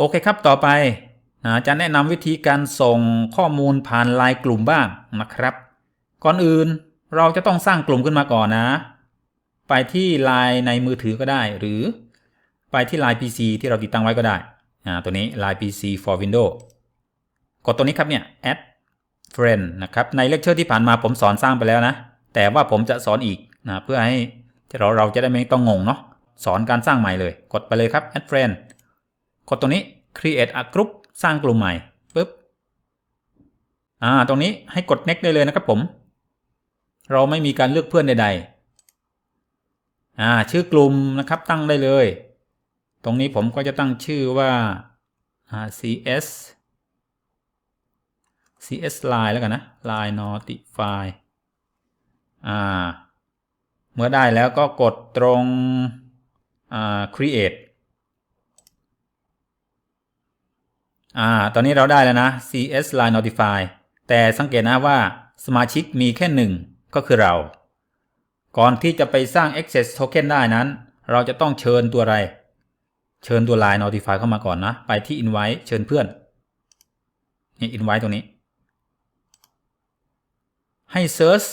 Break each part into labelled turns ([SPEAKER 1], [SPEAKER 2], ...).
[SPEAKER 1] โอเคครับต่อไปจะแนะนำวิธีการส่งข้อมูลผ่านไลน์กลุ่มบ้างนะครับ ก่อนอื่นเราจะต้องสร้างกลุ่มขึ้นมาก่อนนะ ไปที่ไลน์ในมือถือก็ได้ หรือไปที่ไลน์ PC ที่เราติดตั้งไว้ก็ได้ตัวนี้ Line PC for Windows กดตัวนี้ครับเนี่ย add friend นะครับในเลคเชอร์ที่ผ่านมาผมสอนสร้างไปแล้วนะ แต่ว่าผมจะสอนอีกนะเพื่อให้เราเราจะได้ไม่ต้องงงเนาะสอนการสร้างใหม่เลย กดไปเลยครับ add friend กดตรงนี้ create a group สร้างกลุ่มใหม่ปุ๊บอ่าตรงนี้ให้กด next ได้เลยนะครับผม เราไม่มีการเลือกเพื่อนใดๆอ่าชื่อกลุ่มนะครับตั้งได้เลย ตรงนี้ผมก็จะตั้งชื่อว่า cs cs line แล้วกันนะ line notify อ่า เมื่อได้แล้วก็กดตรงอ่า create อ่า ตอนนี้เราได้แล้วนะ cs line notify แต่สังเกตนะว่าสมาชิกมีแค่หนึ่งก็คือเรา ก่อนที่จะไปสร้าง access token ได้นั้น เราจะต้องเชิญตัวอะไร เชิญตัว line notify เข้ามาก่อนนะ ไปที่ invite เชิญเพื่อนนี่ invite ตรงนี้ ให้ search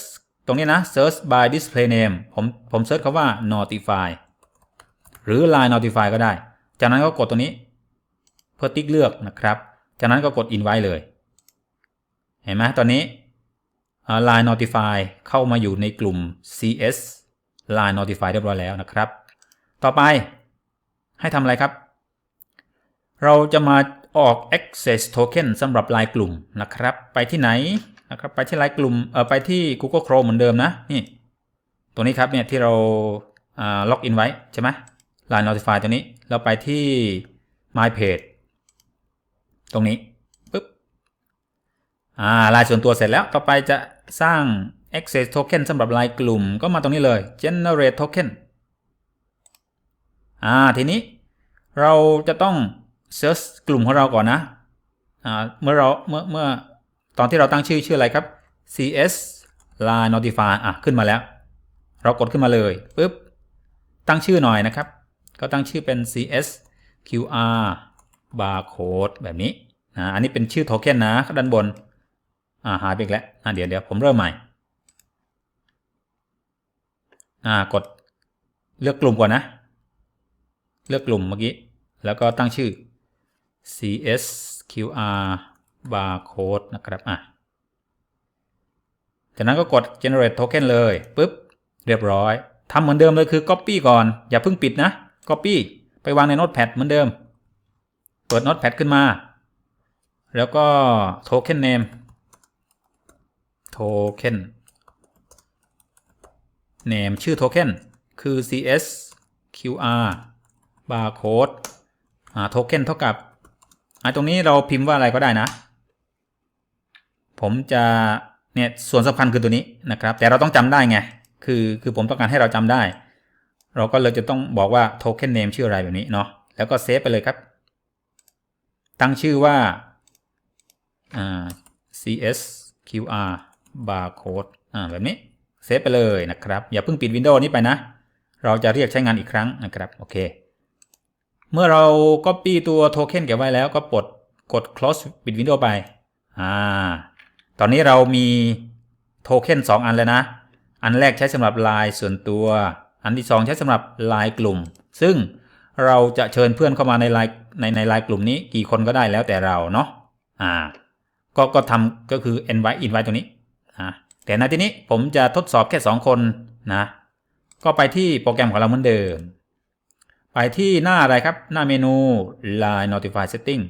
[SPEAKER 1] ตรงนี้นะ search by display name ผมผมเซิร์ชคำว่า notify หรือ line notify ก็ได้ จากนั้นก็กดตัวนี้ เพื่อติ๊กเลือกนะครับจากนั้นก็กด invite เลย เห็นไหมตอนนี้ line notify เข้ามาอยู่ในกลุ่ม cs line notify เรียบร้อยแล้วนะครับ ต่อไปให้ทำอะไรครับ เราจะมาออก access token สำหรับลายกลุ่มนะครับ ไปที่ไหนนะครับ ไปที่ลายกลุ่มเออไปที่ Google Chrome เหมือนเดิมนะ นี่ ตัวนี้ครับเนี่ยที่เราล็อกอินไว้ใช่ไหม line notify ตัวนี้ เราไปที่ my page ตรงนี้ปุ๊บอ่าลายส่วนตัวเสร็จแล้วต่อไปจะสร้าง access token สำหรับลายกลุ่มก็มาตรงนี้เลย generate token อ่าทีนี้เราจะต้อง search กลุ่มของเราก่อนนะอ่าเมื่อเราเมื่อเมื่อตอนที่เราตั้งชื่อชื่ออะไรครับ cs line notify อะขึ้นมาแล้ว เรากดขึ้นมาเลยปุ๊บตั้งชื่อหน่อยนะครับ ก็ตั้งชื่อเป็น cs qr barcode แบบนี้ อ่าอันนี้เป็นชื่อโทเค็นนะด้านบนอ่าหายไปอีกแล้วอ่าเดี๋ยวเดี๋ยวผมเริ่มใหม่อ่ากดเลือกกลุ่มก่อนนะ เลือกกลุ่มเมื่อกี้ แล้วก็ตั้งชื่อ csqr barcode นะครับอะจากนั้นก็กด generate token เลยปุ๊บเรียบร้อยทำเหมือนเดิมเลยคือ copy ก่อน อย่าเพิ่งปิดนะ copy ไปวางใน notepad เหมือนเดิม เปิด notepad ขึ้นมา แล้วก็ token name token name ชื่อ token คือ cs qr barcode อ่า token เท่ากับอ่าตรงนี้เราพิมพ์ว่าอะไรก็ได้นะ ผมจะเนี่ยส่วนสำคัญคือตัวนี้นะครับ แต่เราต้องจำได้ไง คือคือผมต้องการให้เราจำได้ เราก็เลยจะต้องบอกว่า token name ชื่ออะไรแบบนี้เนาะแล้วก็เซฟไปเลยครับ ตั้งชื่อว่า cs qr barcode อ่าแบบนี้เซฟไปเลยนะครับ อย่าเพิ่งปิด Windows นี้ไปนะ เราจะเรียกใช้งานอีกครั้งนะครับ โอเค เมื่อเรา Copy ตัวโทเค็นเก็บไว้แล้วก็ปลดกด close ปิด Windows ไป อ่า ตอนนี้เรามีโทเค็น2 อันแล้วนะ อันแรกใช้สำหรับลน์ส่วนตัว อันที่ 2 ใช้สำหรับลน์กลุ่ม ซึ่งเราจะเชิญเพื่อนเข้ามาในลน์ในในลน์กลุ่มนี้กี่คนก็ได้แล้วแต่เราเนาะ อ่า ก็ก็ทำก็คือ invite invite ตรงนี้อ่าแต่ในที่นี้ผมจะทดสอบแค่ 2 คนนะ ก็ไปที่โปรแกรมของเราเหมือนเดิม ไปที่หน้าอะไรครับ หน้าเมนู Line Notify Setting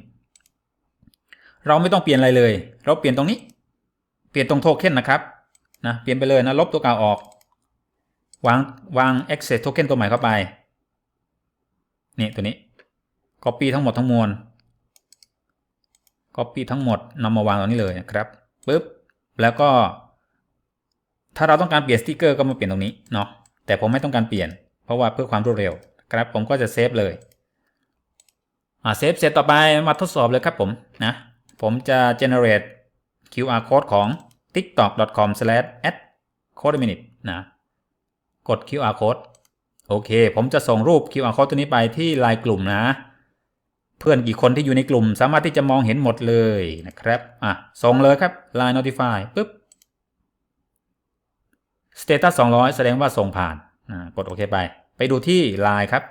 [SPEAKER 1] เราไม่ต้องเปลี่ยนอะไรเลย เราเปลี่ยนตรงนี้ เปลี่ยนตรงโทเค็นนะครับนะเปลี่ยนไปเลยนะลบตัวเก่าออก วางวาง access token ตัวใหม่เข้าไป นี่ตัวนี้ copy ทั้งหมดทั้งมวล copy ทั้งหมดนำมาวางตรงนี้เลยนะครับปึ๊บแล้วก็ ถ้าเราต้องการเปลี่ยนสติกเกอร์ก็มาเปลี่ยนตรงนี้เนาะแต่ผมไม่ต้องการเปลี่ยน เพราะว่าเพื่อความรวดเร็วครับผมก็จะเซฟเลยอ่าเซฟเสร็จต่อไปมาทดสอบเลยครับผมนะผมจะ generate QR code ของ tiktok.com/ad_code_minute นะกด QR code โอเค ผมจะส่งรูป QR code ตัวนี้ไปที่ไลน์กลุ่มนะ เพื่อนกี่คนที่อยู่ในกลุ่มสามารถที่จะมองเห็นหมดเลยนะครับ อะ ส่งเลยครับ Line Notify ปุ๊บ Status 200 แสดงว่าส่งผ่านอ่ากดโอเคไป ไปดูที่ Line ครับ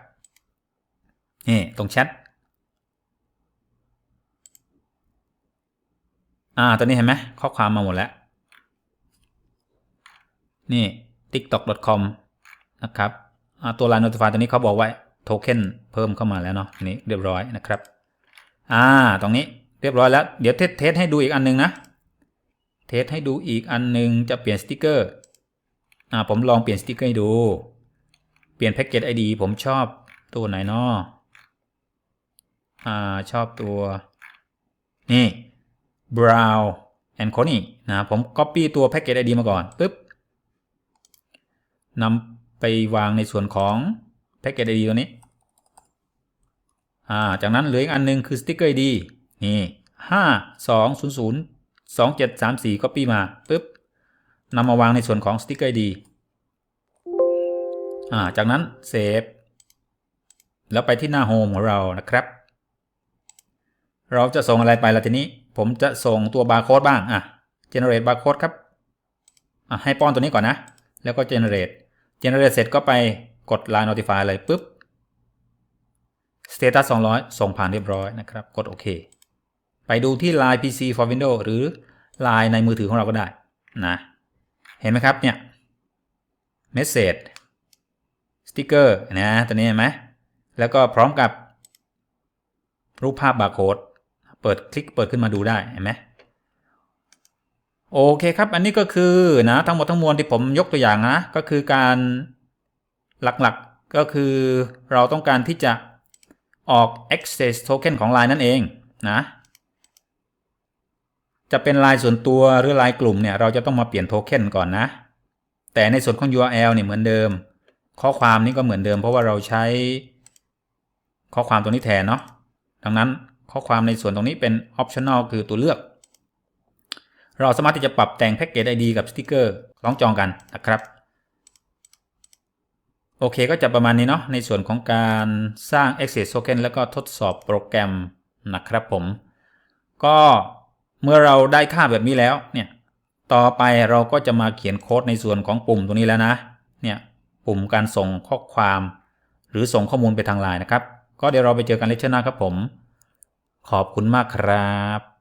[SPEAKER 1] นี่ ตรงแชท อ่า ตอนนี้เห็นไหม ข้อความมาหมดแล้ว นี่ tiktok.com นะครับอ่าตัว Line Notify ตัวนี้เขาบอกไว่า โทเค็นเพิ่มเข้ามาแล้วเนาะนี้เรียบร้อยนะครับ อ่าตรงนี้เรียบร้อยแล้ว เดี๋ยวเทสเทสให้ดูอีกอันหนึงนะ เทสให้ดูอีกอันหนึงจะเปลี่ยนสติกเกอร์อ่าผมลองเปลี่ยนสติกเกอร์ให้ดู เปลี่ยนแพ็กเกจไอดีผมชอบตัวไหนเนาะอ่าชอบตัวนี่ brown and c o n y นะ ผม copy ตัวแพ็กเกจไอดีมาก่อนปึ๊บนำไปวางในส่วนของ แพ็กเกจไอดีตัวนี้ อ่า จากนั้นเหลืออีกอันหนึงคือสติ๊กเกอร์ ID นี่ห้าสองศูนย์ศูนย์สองเจ็ดสามสี่ก็ปี้มาปุ๊บนำมาวางในส่วนของสติ๊กเกอร์ ID อ่า จากนั้นเซฟแล้วไปที่หน้าโฮมของเรานะครับ เราจะส่งอะไรไปล่ะทีนี้ ผมจะส่งตัวบาร์โค้ดบ้าง อะ generate barcode ครับ อะ ให้ป้อนตัวนี้ก่อนนะ แล้วก็ generate generate เสร็จก็ไป กด line notify เลยปุ๊บ status 200 ส่งผ่านเรียบร้อยนะครับ กดโอเคไปดูที่ Line PC for Windows หรือ Line ในมือถือของเราก็ได้นะเห็นไหมครับเนี่ย message sticker นะตัวนี้เห็นไหมแล้วก็พร้อมกับ รูปภาพบาร์โค้ดเปิดคลิกเปิดขึ้นมาดูได้เห็นไหมโอเคครับ อันนี้ก็คือนะทั้งหมดทั้งมวลที่ผมยกตัวอย่างนะ ก็คือการ หลักๆก็คือเราต้องการที่จะออก access token ของ Line นั่นเองนะ จะเป็น Line ส่วนตัวหรือ Line กลุ่มเนี่ยเราจะต้องมาเปลี่ยนโทเค็นก่อนนะ แต่ในส่วนของ URL เนี่ยเหมือนเดิม ข้อความนี้ก็เหมือนเดิม เพราะว่าเราใช้ข้อความตัวนี้แทนเนาะ ดังนั้นข้อความในส่วนตรงนี้เป็น optional คือตัวเลือก เราสามารถที่จะปรับแต่งแพ็กเกจ ID กับสติกเกอร์คล้องจองกันนะครับ โอเคก็จะประมาณนี้เนาะในส่วนของการสร้าง Access Token แล้วก็ทดสอบโปรแกรมนะครับผม ก็เมื่อเราได้ค่าแบบนี้แล้วเนี่ยต่อไปเราก็จะมาเขียนโค้ดในส่วนของปุ่มตรงนี้แล้วนะเนี่ยปุ่มการส่งข้อความ หรือส่งข้อมูลไปทางไลน์นะครับ ก็เดี๋ยวเราไปเจอกันเลคเชอร์หน้าครับผม ขอบคุณมากครับ